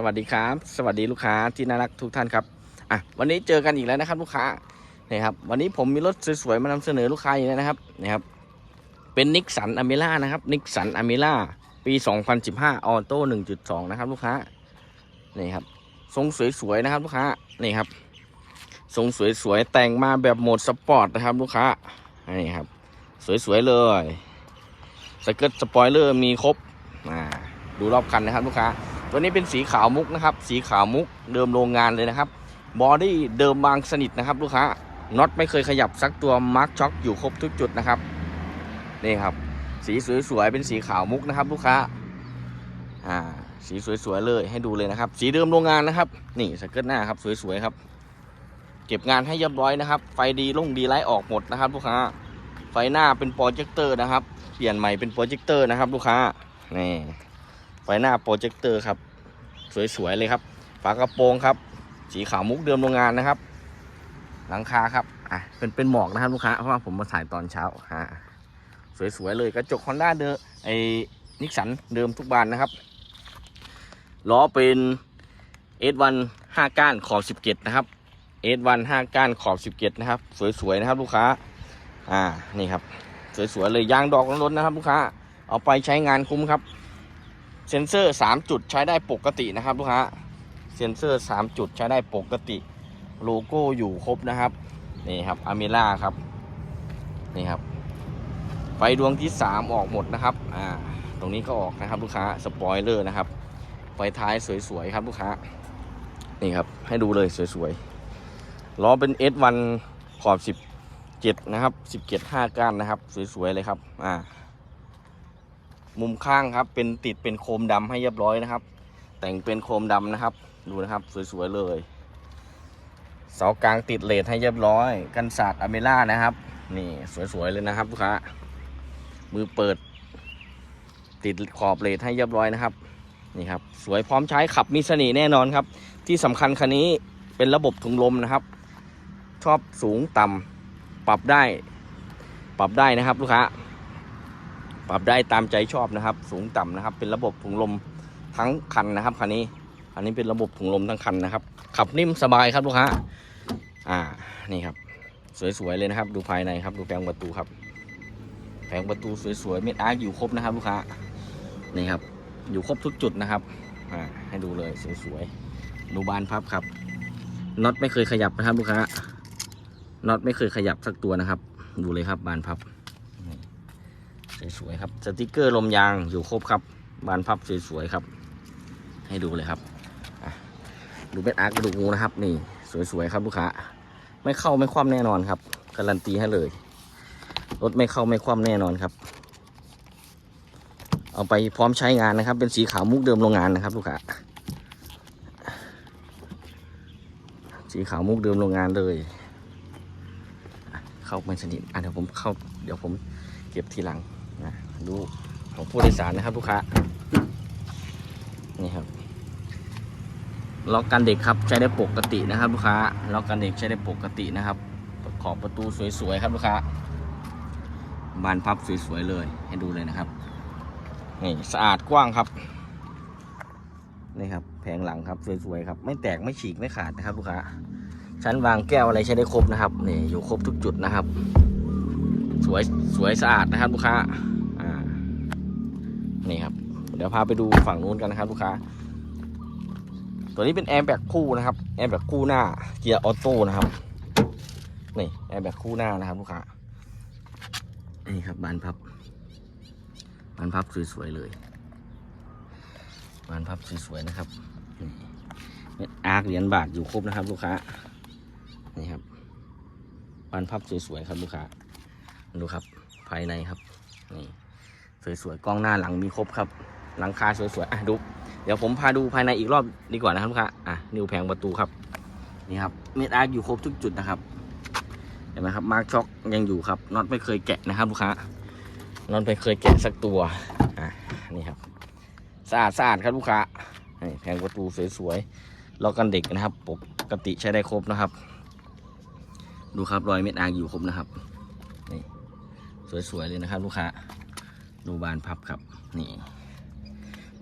สวัสดีครับ สวัสดีลูกค้าที่น่ารักทุกท่านครับอะวันนี้เจอกันอีกแล้วนะครับ ลูกค้านี่ครับวันนี้ผมมีรถสวยๆมานำเสนอลูกค้าอีกแล้วนะครับนี่ครับเป็นนิกสันอเมร่านะครับนิกสันอเมร่าปี 2015ออโต้1.2 นะครับ ลูกค้านี่ครับทรงสวยๆนะครับ ลูกค้านี่ครับทรงสวยๆแต่งมาแบบโหมดสปอร์ตนะครับ ลูกค้านี่ครับสวยๆเลยสเกิร์ตสปอยเลอร์มีครบอ่าดูรอบคันนะครับ ลูกค้า ตัวนี้เป็นสีขาวมุกนะครับ สีขาวมุกเดิมโรงงานเลยนะครับบอดี้เดิมบางสนิทนะครับ ลูกค้าน็อตไม่เคยขยับสักตัวมาร์กช็อคอยู่ครบทุกจุดนะครับนี่ครับ สีสวยๆเป็นสีขาวมุกนะครับ ลูกค้าอ่าสีสวยๆเลยให้ดูเลยนะครับ สีเดิมโรงงานนะครับ นี่สเกิร์ตหน้าครับสวยๆครับ เก็บงานให้เรียบร้อยนะครับ ไฟดีลงดีไลท์ออกหมดนะครับลูกค้า ไฟหน้าเป็นโปรเจคเตอร์นะครับ เปลี่ยนใหม่เป็นโปรเจคเตอร์นะครับ ลูกค้านี่ ไฟหน้าโปรเจคเตอร์ครับ สวยๆเลยครับ ฝากระโปรงครับ สีขาวมุกเดิมโรงงานนะครับ หลังคาครับอะเป็นเป็นหมอกนะครับลูกค้าเพราะว่าผมมาถ่ายตอนเช้าอ่าสวยๆเลยกระจกฮอนด้าเดิมไอ้นิสสันเดิมทุกบานนะครับล้อเป็น S1 5ก้านขอบ17นะครับ S1 5ก้านขอบ17นะครับ สวยๆนะครับลูกค้า อ่านี่ครับ สวยๆเลยยางดอกล้นๆนะครับ ลูกค้า เอาไปใช้งานคุ้มครับ เซ็นเซอร์ 3 จุดใช้ได้ปกตินะครับลูกค้าเซ็นเซอร์ 3 จุดใช้ได้ปกติ โลโก้อยู่ครบนะครับนี่ครับอเมล่าครับนี่ครับไฟดวงที่ 3 ออกหมดนะครับอ่าตรงนี้ก็ออกนะครับลูกค้าสปอยเลอร์นะครับไฟท้ายสวยๆครับลูกค้านี่ครับให้ดูเลยสวยๆล้อเป็น S1 ขอบ 17 นะครับ 17 5 ก้านนะครับ สวยๆเลยครับอ่า มุมข้างครับ เป็นติดเป็นโคมดำให้เรียบร้อยนะครับ แต่งเป็นโคมดำนะครับ ดูนะครับสวยๆเลย เสากลางติดเลทให้เรียบร้อย กันศาสตร์อเมล่านะครับ นี่สวยๆเลยนะครับลูกค้ามือเปิด ติดขอบเลทให้เรียบร้อยนะครับนี่ครับสวยพร้อมใช้ขับมีเสน่ห์แน่นอนครับ ที่สำคัญคันนี้เป็นระบบถุงลมนะครับ ชอบสูงต่ำปรับได้ ปรับได้นะครับลูกค้า ปรับได้ตามใจชอบนะครับ สูงต่ำนะครับ เป็นระบบถุงลมทั้งคันนะครับคันนี้อันนี้เป็นระบบถุงลมทั้งคันนะครับ ขับนิ่มสบายครับลูกค้าอ่านี่ครับ สวยๆเลยนะครับ ดูภายในครับ ดูแผงประตูครับ แผงประตูสวยๆเม็ดอาร์อยู่ครบนะครับ ลูกค้านี่ครับ อยู่ครบทุกจุดนะครับอ่าให้ดูเลยสวยๆดูบานพับครับน็อตไม่เคยขยับนะครับลูกค้าน็อตไม่เคยขยับสักตัวนะครับ ดูเลยครับบานพับ สวยๆครับ สติกเกอร์ลมยางอยู่ครบครับ บานพับสวยๆครับ ให้ดูเลยครับดูเบ็ดอาร์กระดูกงูนะครับ นี่สวยๆครับลูกค้าไม่เข้าไม่คว่ำแน่นอนครับการันตีให้เลยรถไม่เข้าไม่คว่ำแน่นอนครับ เอาไปพร้อมใช้งานนะครับ เป็นสีขาวมุกเดิมโรงงานนะครับ ลูกค้าสีขาวมุกเดิมโรงงานเลย เข้าไม่สนิทอะเดี๋ยวผมเข้า เดี๋ยวผมเก็บทีหลัง นะดูของผู้โดยสารนะครับลูกค้า นี่ครับ ล็อกกันเด็กครับใช้ได้ปกตินะครับลูกค้า ล็อกกันเด็กใช้ได้ปกตินะครับ ขอบประตูสวยๆครับลูกค้า บานพับสวยๆเลย ให้ดูเลยนะครับ นี่สะอาดกว้างครับ นี่ครับแผงหลังครับสวยๆครับ ไม่แตกไม่ฉีกไม่ขาดนะครับลูกค้า ชั้นวางแก้วอะไรใช้ได้ครบนะครับ นี่อยู่ครบทุกจุดนะครับ สวยสวยสะอาดนะครับลูกค้าอ่านี่ครับ เดี๋ยวพาไปดูฝั่งนู้นกันนะครับลูกค้า ตัวนี้เป็นแอร์แบกคู่นะครับแอร์แบกคู่หน้าเกียร์ออโต้นะครับนี่แอร์แบกคู่หน้านะครับลูกค้านี่ครับบานพับบานพับสวยๆเลยบานพับสวยๆนะครับนี่อาร์คเหรียญบาทอยู่ครบนะครับ ลูกค้านี่ครับบานพับสวยๆครับลูกค้า ดูครับ ภายในครับนี่สวยๆกล้องหน้าหลังมีครบครับ หลังคาสวยๆอะดู เดี๋ยวผมพาดูภายในอีกรอบดีกว่านะครับลูกค้าอะนิวแผงประตูครับนี่ครับเม็ดอาร์อยู่ครบทุกจุดนะครับเห็นไหมครับมาร์กช็อคยังอยู่ครับน็อตไม่เคยแกะนะครับลูกค้าน็อตไม่เคยแกะสักตัวอะนี่ครับสะอาดสะอาดครับลูกค้าแผงประตูสวยๆล็อกกันเด็กนะครับปกติใช้ได้ครบนะครับ ดูครับรอยเม็ดอาร์อยู่ครบนะครับ สวยๆเลยนะครับ ลูกค้าดูบานพับครับนี่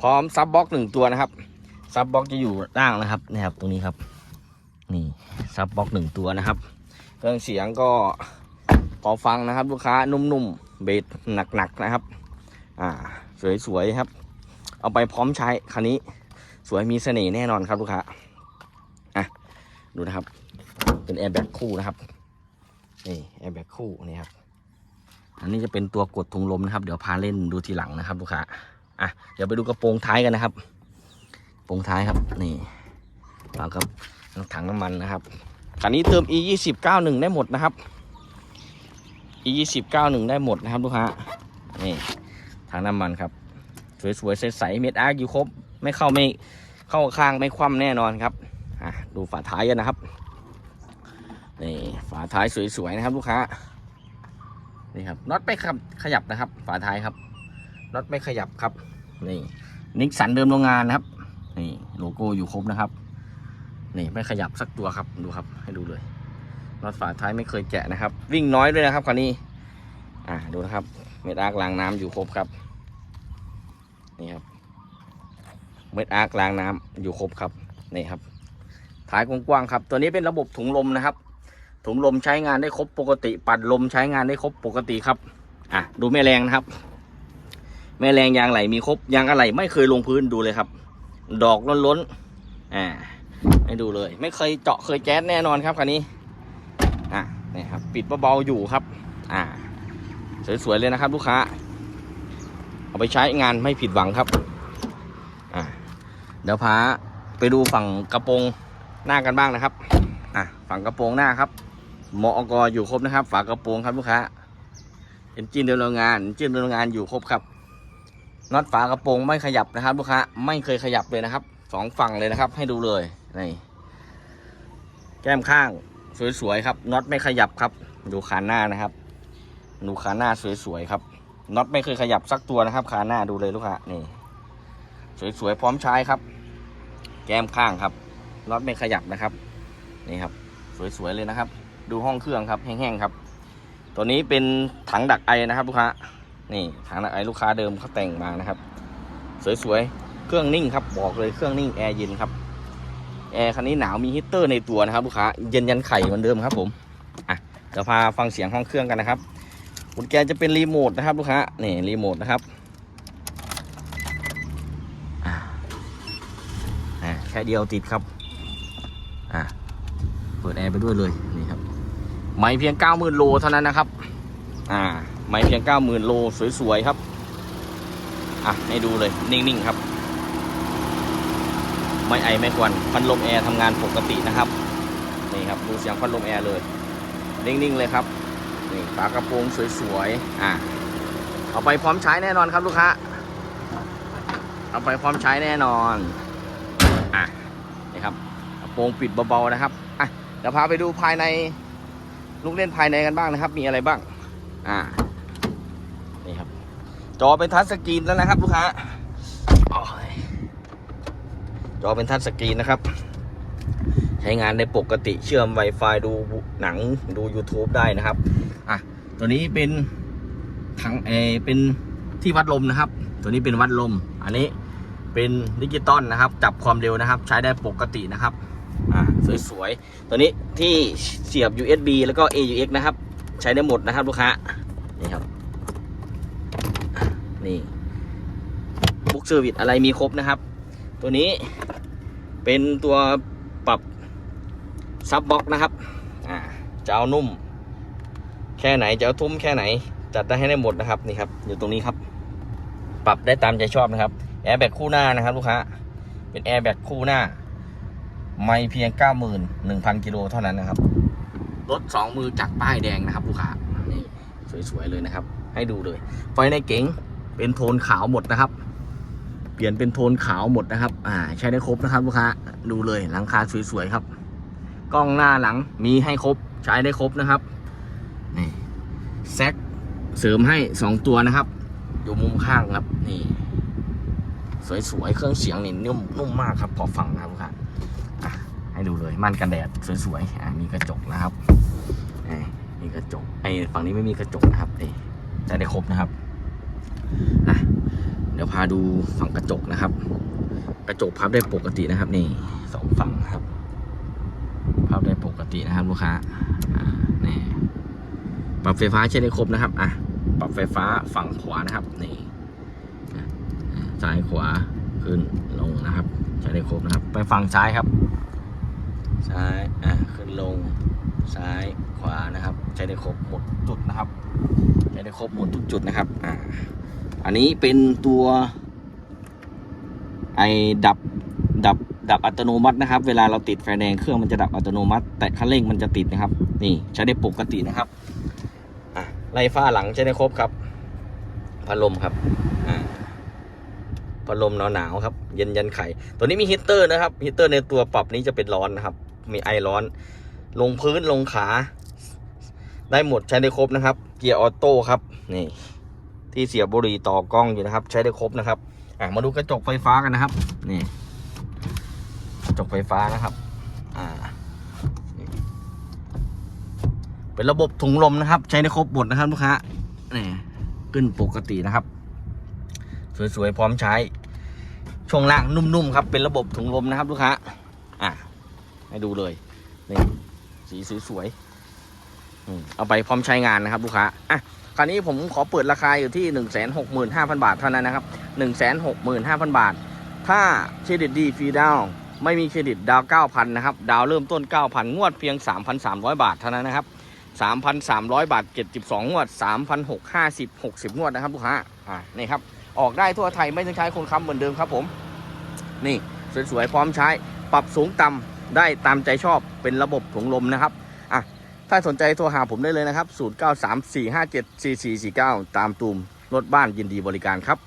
พร้อมซับบล็อกหนึ่งตัวนะครับซับบล็อกจะอยู่ล่างนะครับนี่ครับ ตรงนี้ครับ นี่ซับบล็อกหนึ่งตัวนะครับ เครื่องเสียงก็พอฟังนะครับ ลูกค้านุ่มๆเบสหนักๆนะครับ อ่า สวยๆครับ เอาไปพร้อมใช้คันนี้ สวยมีเสน่ห์แน่นอนครับลูกค้าอะดูนะครับ เป็นแอร์แบ็กคู่นะครับนี่แอร์แบ็กคู่นี่ครับ อันนี้จะเป็นตัวกดถุงลมนะครับ เดี๋ยวพาเล่นดูทีหลังนะครับลูกค้าอะเดี๋ยวไปดูกระโปรงท้ายกันนะครับกระโปรงท้ายครับนี่เราก็ถังน้ำมันนะครับคันนี้เติม e 2 0 9 1ได้หมดนะครับ e 2 0 9 1ได้หมดนะครับลูกค้านี่ถังน้ำมันครับ สวยๆใสๆเม็ดอาร์อยู่ครบ ไม่เข้าไม่เข้าข้างไม่คว่ำแน่นอนครับอะดูฝาท้ายกันนะครับนี่ฝาท้ายสวยๆนะครับลูกค้า นี่ครับน็อตไม่ขยับขยับนะครับ ฝาท้ายครับน็อตไม่ขยับครับนี่นิกสันเดิมโรงงานนะครับนี่โลโก้อยู่ครบนะครับนี่ไม่ขยับสักตัวครับดูครับ ให้ดูเลยน็อตฝาท้ายไม่เคยแกะนะครับ วิ่งน้อยด้วยนะครับคันนี้ อ่าดูนะครับ เม็ดอาร์กล้างน้ำอยู่ครบครับ นี่ครับ เม็ดอาร์กล้างน้ำอยู่ครบครับนี่ครับท้ายกว้างๆครับ ตัวนี้เป็นระบบถุงลมนะครับ ถุงลมใช้งานได้ครบปกติ ปัดลมใช้งานได้ครบปกติครับอะดูแม่แรงนะครับ แม่แรงยางไหลมีครบยางอะไรไม่เคยลงพื้นดูเลยครับ ดอกล้นๆอ่าให้ดูเลย ไม่เคยเจาะเคยแก๊สแน่นอนครับคันนี้อะนี่ครับปิดเบาๆอยู่ครับ อ่า สวยๆเลยนะครับ ลูกค้า เอาไปใช้งานไม่ผิดหวังครับอ่าเดี๋ยวพาไปดูฝั่งกระโปรงหน้ากันบ้างนะครับ อะฝั่งกระโปรงหน้าครับ มอกอยู่ครบนะครับ ฝากระโปรงครับลูกค้าเอนจินเดินโรงงานเอนจินเดินโรงงานอยู่ครบครับน็อตฝากระโปรงไม่ขยับนะครับลูกค้าไม่เคยขยับเลยนะครับสองฝั่งเลยนะครับ ให้ดูเลยนี่แก้มข้างสวยๆครับน็อตไม่ขยับครับ ดูคาหน้านะครับ ดูคาหน้าสวยๆครับน็อตไม่เคยขยับสักตัวนะครับคาหน้าดูเลยลูกค้านี่ สวยๆพร้อมใช้ครับ แก้มข้างครับน็อตไม่ขยับนะครับ นี่ครับ สวยๆเลยนะครับ ดูห้องเครื่องครับแห้งๆครับ ตัวนี้เป็นถังดักไอนะครับลูกค้า นี่ถังดักไอลูกค้าเดิมเขาแต่งมานะครับ สวยๆ เครื่องนิ่งครับบอกเลยเครื่องนิ่งแอร์เย็นครับ แอร์คันนี้หนาวมีฮีตเตอร์ในตัวนะครับลูกค้าเย็นยันไข่เหมือนเดิมครับผมอะเดี๋ยวพาฟังเสียงห้องเครื่องกันนะครับกุญแจจะเป็นรีโมทนะครับลูกค้า นี่รีโมทนะครับอ่าอ่าแค่เดียวติดครับ อ่าเปิดแอร์ไปด้วยเลย ไม่เพียง 90,000 โลเท่านั้นนะครับ อ่า ไม่เพียง 90,000 โลสวยๆครับ อะ ให้ดูเลย นิ่งๆครับ ไม่ไอไม่ควันพัดลมแอร์ทำงานปกตินะครับ นี่ครับ ดูเสียงพัดลมแอร์เลย นิ่งๆเลยครับ นี่ฝากระโปรงสวยๆ อะ เอาไปพร้อมใช้แน่นอนครับลูกค้า เอาไปพร้อมใช้แน่นอน อะ นี่ครับกระโปรงปิดเบาๆนะครับ อะ เดี๋ยวพาไปดูภายใน ลูกเล่นภายในกันบ้างนะครับ มีอะไรบ้าง อ่า นี่ครับ จอเป็นทัชสกรีนแล้วนะครับ ลูกค้า จอเป็นทัชสกรีนนะครับ ใช้งานได้ปกติเชื่อม Wi-Fi ดูหนังดู YouTube ได้นะครับ อะ ตัวนี้เป็นถังเอเป็นที่วัดลมนะครับ ตัวนี้เป็นวัดลม อันนี้เป็นดิจิตอลนะครับ จับความเร็วนะครับ ใช้ได้ปกตินะครับ สวยๆ ตัวนี้ที่เสียบ USB แล้วก็ AUX นะครับ ใช้ได้หมดนะครับลูกค้า นี่ครับ นี่บุ๊กเซอร์วิสอะไรมีครบนะครับ ตัวนี้เป็นตัวปรับซับบ็อกนะครับ อ่าจะเอานุ่ม แค่ไหนจะเอาทุ่มแค่ไหน จัดได้ให้ได้หมดนะครับนี่ครับ อยู่ตรงนี้ครับ ปรับได้ตามใจชอบนะครับแอร์แบ็กคู่หน้านะครับ ลูกค้าเป็นแอร์แบ็กคู่หน้า ไม่เพียง 91,000 กิโลเท่านั้นนะครับ รถสองมือจากป้ายแดงนะครับลูกค้านี่สวย ๆ เลยนะครับ ให้ดูเลย ไฟในเก๋งเป็นโทนขาวหมดนะครับ เปลี่ยนเป็นโทนขาวหมดนะครับ อ่า ใช้ได้ครบนะครับลูกค้า ดูเลยหลังคาสวย ๆ ครับ กล้องหน้าหลังมีให้ครบ ใช้ได้ครบนะครับ นี่แซกเสริมให้สองตัวนะครับ อยู่มุมข้างครับ นี่ สวย ๆ เครื่องเสียงนี่นุ่มนุ่มมากครับพอฟังนะครับลูกค้า ให้ดูเลยม่านกันแดดสวยๆอะมีกระจกนะครับเอ้ยมีกระจกไอ้ฝั่งนี้ไม่มีกระจกนะครับเอ้ยจะได้ครบนะครับอะเดี๋ยวพาดูฝั่งกระจกนะครับ กระจกพับได้ปกตินะครับ นี่สองฝั่งนะครับ พับได้ปกตินะครับลูกค้านี่ปรับไฟฟ้าใช้ได้ครบนะครับอะปรับไฟฟ้าฝั่งขวานะครับนี่ซ้ายขวาขึ้นลงนะครับ ใช้ได้ครบนะครับ ไปฝั่งซ้ายครับ ซ้าย อะ ขึ้นลง ซ้าย ขวานะครับ ใช้ได้ครบหมดจุดนะครับ ใช้ได้ครบหมดทุกจุดนะครับ อ่า อันนี้เป็นตัว ไอดับ ดับ ดับอัตโนมัตินะครับ เวลาเราติดไฟแดงเครื่องมันจะดับอัตโนมัติ แต่คันเร่งมันจะติดนะครับ นี่ใช้ได้ปกตินะครับ อะ ไล่ฟ้าหลังใช้ได้ครบครับ พัดลมครับ อ่าพัดลมหนาวหนาวๆครับ เย็นยันไข่ ตัวนี้มีฮีตเตอร์นะครับฮีตเตอร์ในตัวปรับนี้จะเป็นร้อนนะครับ มีไอร้อน ลงพื้นลงขา ได้หมดใช้ได้ครบนะครับ เกียร์ออโต้ครับนี่ที่เสียบบุหรี่ต่อกล้องอยู่นะครับ ใช้ได้ครบนะครับอะมาดูกระจกไฟฟ้ากันนะครับ นี่กระจกไฟฟ้านะครับอ่าเป็นระบบถุงลมนะครับ ใช้ได้ครบหมดนะครับลูกค้านี่ขึ้นปกตินะครับ สวยๆพร้อมใช้ช่วงล่างนุ่มๆครับ เป็นระบบถุงลมนะครับลูกค้าอะ ให้ดูเลยนี่สีสวยๆเอาไปพร้อมใช้งานนะครับลูกค้าอะคราวนี้ผมขอเปิดราคาอยู่ที่หนึ่งแสนหกหมื่นห้าพันบาทเท่านั้นนะครับหนึ่งแสนหกหมื่นห้าพันบาท ถ้าเครดิตดีฟรีดาวไม่มีเครดิตดาว 9,000 นะครับ ดาวเริ่มต้น 9,000 งวดเพียง 3,300 บาทเท่านั้นนะครับ 3,300 บาท 72 งวด 3,650 60 งวดนะครับลูกค้า อ่า นี่ครับ ออกได้ทั่วไทยไม่ต้องใช้คนค้ำเหมือนเดิมครับผม นี่สวยๆพร้อมใช้ ปรับสูงต่ำ ได้ตามใจชอบเป็นระบบถุงลมนะครับอะถ้าสนใจโทรหาผมได้เลยนะครับ 0934574449 ตามตูมรถบ้านยินดีบริการครับ